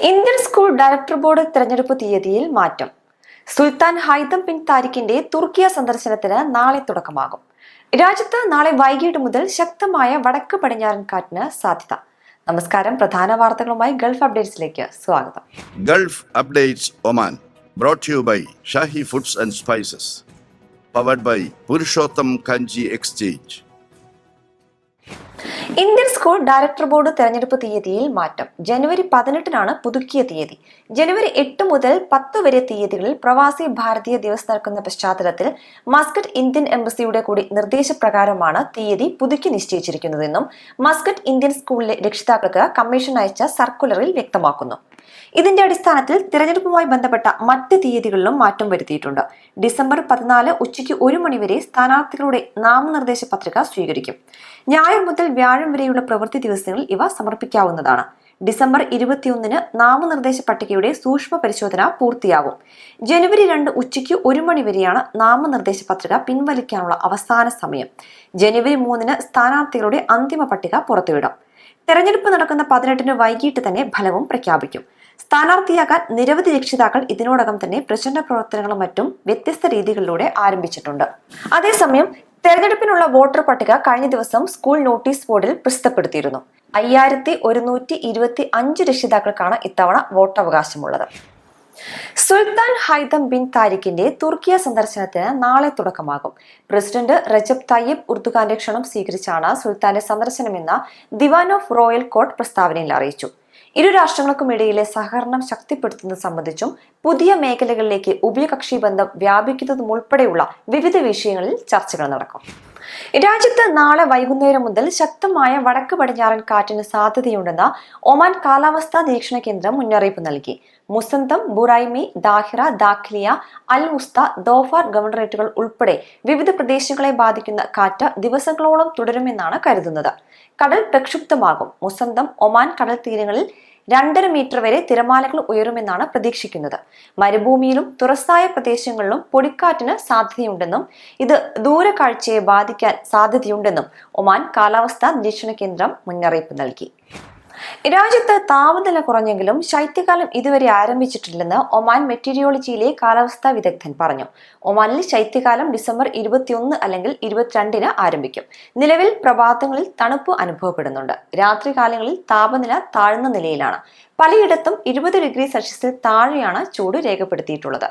Indian school director board തെരഞ്ഞെടുപ്പ് തീയതിയിൽ മാറ്റം. സുൽത്താൻ ഹൈതം ബിൻ താരിഖിന്റെ തുർക്കിയ സന്ദർശനത്തിന് നാളെ തുടക്കമാകും. രാജ്യത്ത് നാളെ വൈകിട്ട് മുതൽ ശക്തമായ വടക്ക് പടിഞ്ഞാറൻ കാറ്റിന് സാധ്യത. നമസ്കാരം. പ്രധാന വാർത്തകളുമായി ഗൾഫ് അപ്ഡേറ്റ്സിലേക്ക് സ്വാഗതം. Gulf updates Oman brought you by Shahi foods and spices powered by Purushottam Kanji exchange. Indian school director board തെരഞ്ഞെടുപ്പ് തീയതിയിൽ മാറ്റം. ജനുവരി പതിനെട്ടിനാണ് പുതുക്കിയ തീയതി. ജനുവരി എട്ട് മുതൽ പത്ത് വരെ തീയതികളിൽ പ്രവാസി ഭാരതീയ ദിവസ് നടക്കുന്ന പശ്ചാത്തലത്തിൽ മസ്കറ്റ് ഇന്ത്യൻ എംബസിയുടെ കൂടി നിർദ്ദേശപ്രകാരമാണ് തീയതി പുതുക്കി നിശ്ചയിച്ചിരിക്കുന്നതെന്നും മസ്കറ്റ് ഇന്ത്യൻ സ്കൂളിലെ രക്ഷിതാക്കൾക്ക് കമ്മീഷൻ അയച്ച സർക്കുലറിൽ വ്യക്തമാക്കുന്നു. ഇതിന്റെ അടിസ്ഥാനത്തിൽ തിരഞ്ഞെടുപ്പുമായി ബന്ധപ്പെട്ട മറ്റ് തീയതികളിലും മാറ്റം വരുത്തിയിട്ടുണ്ട്. ഡിസംബർ പതിനാല് ഉച്ചയ്ക്ക് ഒരു മണിവരെ സ്ഥാനാർത്ഥികളുടെ നാമനിർദ്ദേശ പത്രിക സ്വീകരിക്കും. ഞായർ മുതൽ വ്യാഴം വരെയുള്ള പ്രവൃത്തി ദിവസങ്ങളിൽ ഇവ സമർപ്പിക്കാവുന്നതാണ്. ഡിസംബർ ഇരുപത്തിയൊന്നിന് നാമനിർദ്ദേശ പട്ടികയുടെ സൂക്ഷ്മ പരിശോധന പൂർത്തിയാകും. ജനുവരി രണ്ട് ഉച്ചയ്ക്ക് ഒരു മണി വരെയാണ് നാമനിർദ്ദേശ പത്രിക പിൻവലിക്കാനുള്ള അവസാന സമയം. ജനുവരി മൂന്നിന് സ്ഥാനാർത്ഥികളുടെ അന്തിമ പട്ടിക പുറത്തുവിടും. തെരഞ്ഞെടുപ്പ് നടക്കുന്ന പതിനെട്ടിന് വൈകിട്ട് തന്നെ ഫലവും പ്രഖ്യാപിക്കും. സ്ഥാനാർത്ഥിയാകാൻ നിരവധി രക്ഷിതാക്കൾ ഇതിനോടകം തന്നെ പ്രചരണ പ്രവർത്തനങ്ങളും മറ്റും വ്യത്യസ്ത രീതികളിലൂടെ ആരംഭിച്ചിട്ടുണ്ട്. അതേസമയം തെരഞ്ഞെടുപ്പിനുള്ള വോട്ടർ പട്ടിക കഴിഞ്ഞ ദിവസം സ്കൂൾ നോട്ടീസ് ബോർഡിൽ പ്രസിദ്ധപ്പെടുത്തിയിരുന്നു. അയ്യായിരത്തി ഒരുന്നൂറ്റി ഇരുപത്തി അഞ്ച് രക്ഷിതാക്കൾക്കാണ് ഇത്തവണ വോട്ടവകാശമുള്ളത്. സുൽത്താൻ ഹൈദം ബിൻ താരിഖിന്റെ തുർക്കിയ സന്ദർശനത്തിന് നാളെ തുടക്കമാകും. പ്രസിഡന്റ് റജബ് തയ്യബ് ഉർദുഖാന്റെ ക്ഷണം സ്വീകരിച്ചാണ് സുൽത്താന്റെ സന്ദർശനമെന്ന ദിവാൻ ഓഫ് റോയൽ കോർട്ട് പ്രസ്താവനയിൽ അറിയിച്ചു. ഇരു രാഷ്ട്രങ്ങൾക്കുമിടയിലെ സഹകരണം ശക്തിപ്പെടുത്തുന്നത് സംബന്ധിച്ചും പുതിയ മേഖലകളിലേക്ക് ഉഭയകക്ഷി ബന്ധം വ്യാപിക്കുന്നതും ഉൾപ്പെടെയുള്ള വിവിധ വിഷയങ്ങളിൽ ചർച്ചകൾ നടക്കും. രാജ്യത്ത് നാളെ വൈകുന്നേരം മുതൽ ശക്തമായ വടക്ക് പടിഞ്ഞാറൻ കാറ്റിന് സാധ്യതയുണ്ടെന്ന് ഒമാൻ കാലാവസ്ഥാ നിരീക്ഷണ കേന്ദ്രം മുന്നറിയിപ്പ് നൽകി. Musandam Buraimi Dhahira Dakhliya Al Wusta Dhofar ഗവർണറേറ്റുകൾ ഉൾപ്പെടെ വിവിധ പ്രദേശങ്ങളെ ബാധിക്കുന്ന കാറ്റ് ദിവസങ്ങളോളം തുടരുമെന്നാണ് കരുതുന്നത്. കടൽ പ്രക്ഷുബ്ധമാകും. മുസന്തം ഒമാൻ കടൽ തീരങ്ങളിൽ രണ്ടര മീറ്റർ വരെ തിരമാലകൾ ഉയരുമെന്നാണ് പ്രതീക്ഷിക്കുന്നത്. മരുഭൂമിയിലും തുറസായ പ്രദേശങ്ങളിലും പൊടിക്കാറ്റിന് സാധ്യതയുണ്ടെന്നും ഇത് ദൂരക്കാഴ്ചയെ ബാധിക്കാൻ സാധ്യതയുണ്ടെന്നും ഒമാൻ കാലാവസ്ഥാ നിരീക്ഷണ കേന്ദ്രം മുന്നറിയിപ്പ് നൽകി. രാജ്യത്ത് താപനില കുറഞ്ഞെങ്കിലും ശൈത്യകാലം ഇതുവരെ ആരംഭിച്ചിട്ടില്ലെന്ന് ഒമാൻ മെറ്റീരിയോളജിയിലെ കാലാവസ്ഥാ വിദഗ്ധൻ പറഞ്ഞു. ഒമാനിൽ ശൈത്യകാലം ഡിസംബർ ഇരുപത്തിയൊന്ന് അല്ലെങ്കിൽ ഇരുപത്തിരണ്ടിന് ആരംഭിക്കും. നിലവിൽ പ്രഭാതങ്ങളിൽ തണുപ്പ് അനുഭവപ്പെടുന്നുണ്ട്. രാത്രികാലങ്ങളിൽ താപനില താഴ്ന്ന നിലയിലാണ്. പലയിടത്തും ഇരുപത് ഡിഗ്രി സെൽഷ്യസിൽ താഴെയാണ് ചൂട് രേഖപ്പെടുത്തിയിട്ടുള്ളത്.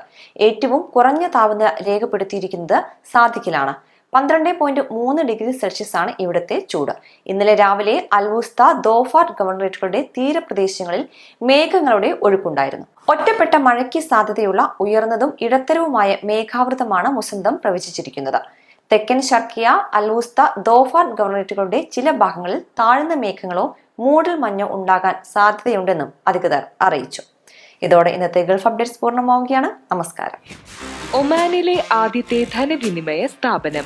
ഏറ്റവും കുറഞ്ഞ താപനില രേഖപ്പെടുത്തിയിരിക്കുന്നത് സാധിക്കലാണ് പന്ത്രണ്ട് പോയിന്റ് മൂന്ന് ഡിഗ്രി സെൽഷ്യസ് ആണ് ഇവിടുത്തെ ചൂട്. ഇന്നലെ രാവിലെ അൽവുസ്ത ദോഫാർ ഗവർണറേറ്റുകളുടെ തീരപ്രദേശങ്ങളിൽ മേഘങ്ങളുടെ ഒഴുക്കുണ്ടായിരുന്നു. ഒറ്റപ്പെട്ട മഴയ്ക്ക് സാധ്യതയുള്ള ഉയർന്നതും ഇടത്തരവുമായ മേഘാവൃതമാണ് മുസന്തം പ്രവചിച്ചിരിക്കുന്നത്. തെക്കൻ ഷർക്കിയ അൽവുസ്ത ദോഫാർ ഗവർണറേറ്റുകളുടെ ചില ഭാഗങ്ങളിൽ താഴ്ന്ന മേഘങ്ങളോ മൂടൽ മഞ്ഞോ ഉണ്ടാകാൻ സാധ്യതയുണ്ടെന്നും അധികൃതർ അറിയിച്ചു. ഇതോടെ ഇന്നത്തെ ഗൾഫ് അപ്ഡേറ്റ്സ് പൂർണമാവുകയാണ്. നമസ്കാരം. ഒമാനിലെ ആദ്യത്തെ ധനവിനിമയ സ്ഥാപനം